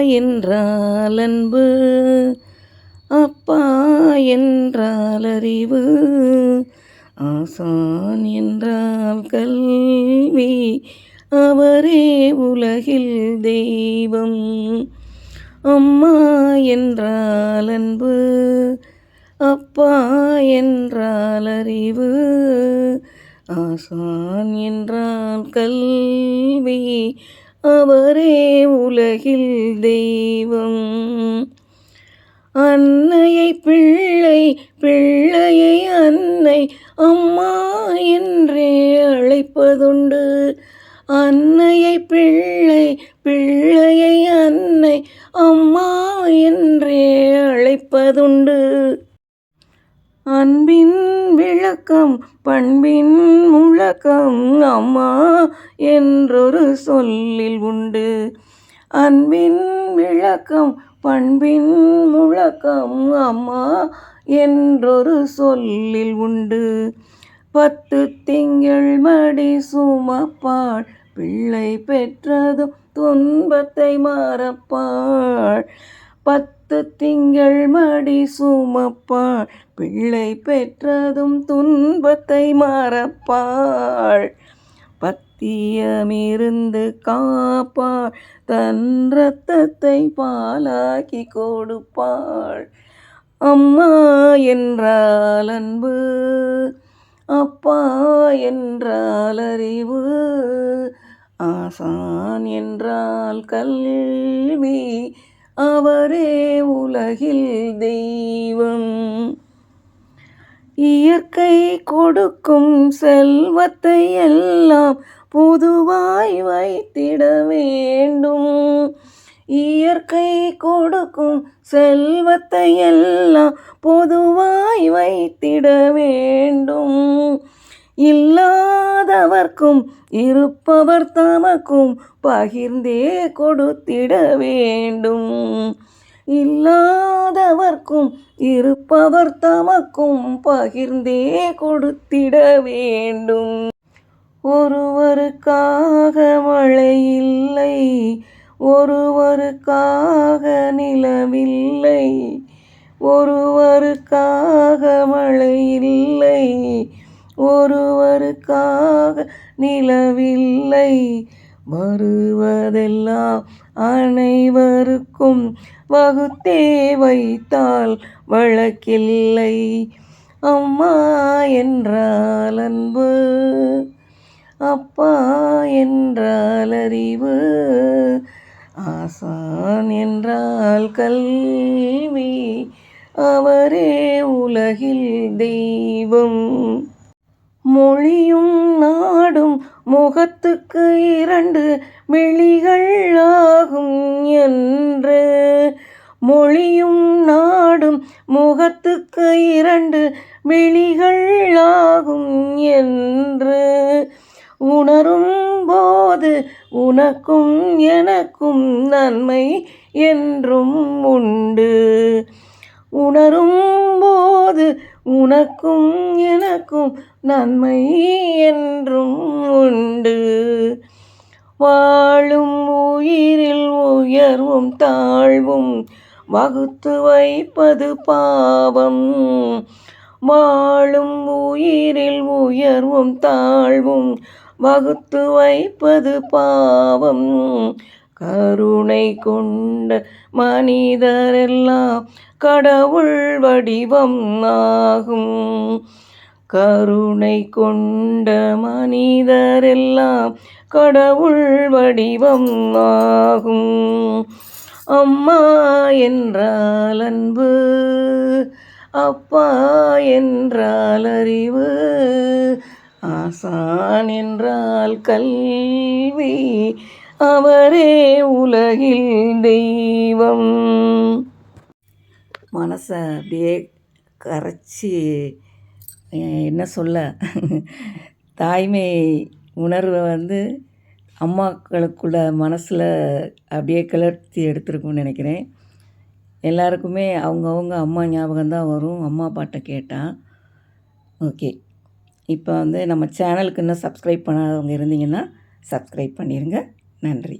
என்றால் அன்பு அப்பா என்றால் அறிவு ஆசான் என்றால் கல்வி அவரே உலகில் தெய்வம். அம்மா என்றால் அன்பு அப்பா என்றால் அறிவு ஆசான் என்றால் கல்வி அவரே உலகில் தெய்வம். அன்னையை பிள்ளை பிள்ளையை அன்னை அம்மா என்றே அழைப்பதுண்டு. அன்னையை பிள்ளை பிள்ளையை அன்னை அம்மா என்றே அழைப்பதுண்டு. அன்பின் விளக்கம் பண்பின் முழக்கம் அம்மா என்றொரு சொல்லில் உண்டு. அன்பின் விளக்கம் பண்பின் முழக்கம் அம்மா என்றொரு சொல்லில் உண்டு. பத்து திங்கள் மடி சுமப்பாள் பிள்ளை பெற்றதும் துன்பத்தை மாறப்பாள். பத்து திங்கள் மடி சுமப்பாள். பிள்ளை பெற்றதும் துன்பத்தை மறப்பாள். பத்தியமிருந்து காப்பாள். தன் ரத்தத்தை பாலாக்கி கொடுப்பாள். அம்மா என்றால் அன்பு அப்பா என்றால் அறிவு ஆசான் என்றால் கல்வி அவரே உலகில் தெய்வம். இயற்கை கொடுக்கும் செல்வத்தை எல்லாம் பொதுவாய் வைத்திட வேண்டும். இயற்கை கொடுக்கும் செல்வத்தை எல்லாம் பொதுவாய் வைத்திட வேண்டும். இல்லாதவர்க்கும் இருப்பவர் தமக்கும் பகிர்ந்தே கொடுத்திட வேண்டும். இல்லாதவர்க்கும் இருப்பவர் தமக்கும் பகிர்ந்தே கொடுத்திட வேண்டும். ஒருவருக்காக மழை இல்லை ஒருவருக்காக நிலவில்லை ஒருவருக்காக மழை இல்லை ஒருவருக்காக நிலவில்லை. வருவதெல்லாம் அனைவருக்கும் வகுத்தே வைத்தால் வழக்கில்லை. அம்மா என்றால் அன்பு அப்பா என்றால் அறிவு ஆசான் என்றால் கல்வி அவரே உலகில் தெய்வம். மொழியும் நாடும் முகத்துக்கு இரண்டு விழிகள் ஆகும் என்று. மொழியும் நாடும் முகத்துக்கு இரண்டு விழிகள் ஆகும் என்று. உணரும் போது உனக்கும் எனக்கும் நன்மை என்றும் உண்டு. உணரும் போது உனக்கும் எனக்கும் நன்மை என்றும் உண்டு. வாழும் உயிரில் உயர்வும் தாழ்வும் வகுத்து வைப்பது பாவம். வாழும் உயிரில் உயர்வும் தாழ்வும் வகுத்து வைப்பது பாவம். கருணை கொண்ட மனிதரெல்லாம் கடவுள் வடிவம் ஆகும். கருணை கொண்ட மனிதரெல்லாம் கடவுள் வடிவம் ஆகும். அம்மா என்றால் அன்பு அப்பா என்றால் அறிவு ஆசான் என்றால் கல்வி அவரே உலகில் தெய்வம். மனசை அப்படியே கரைச்சி என்ன சொல்ல தாய்மை உணர்வை வந்து அம்மாக்களுக்குள்ள மனசில் அப்படியே கிளர்த்தி எடுத்துருக்குன்னு நினைக்கிறேன். எல்லாருக்குமே அவங்கவுங்க அம்மா ஞாபகம் தான் வரும். அம்மா பாட்டை கேட்டால் ஓகே. இப்போ வந்து நம்ம சேனலுக்கு இன்னும் சப்ஸ்கிரைப் பண்ணாதவங்க இருந்தீங்கன்னா சப்ஸ்கிரைப் பண்ணிடுங்க நன்றி.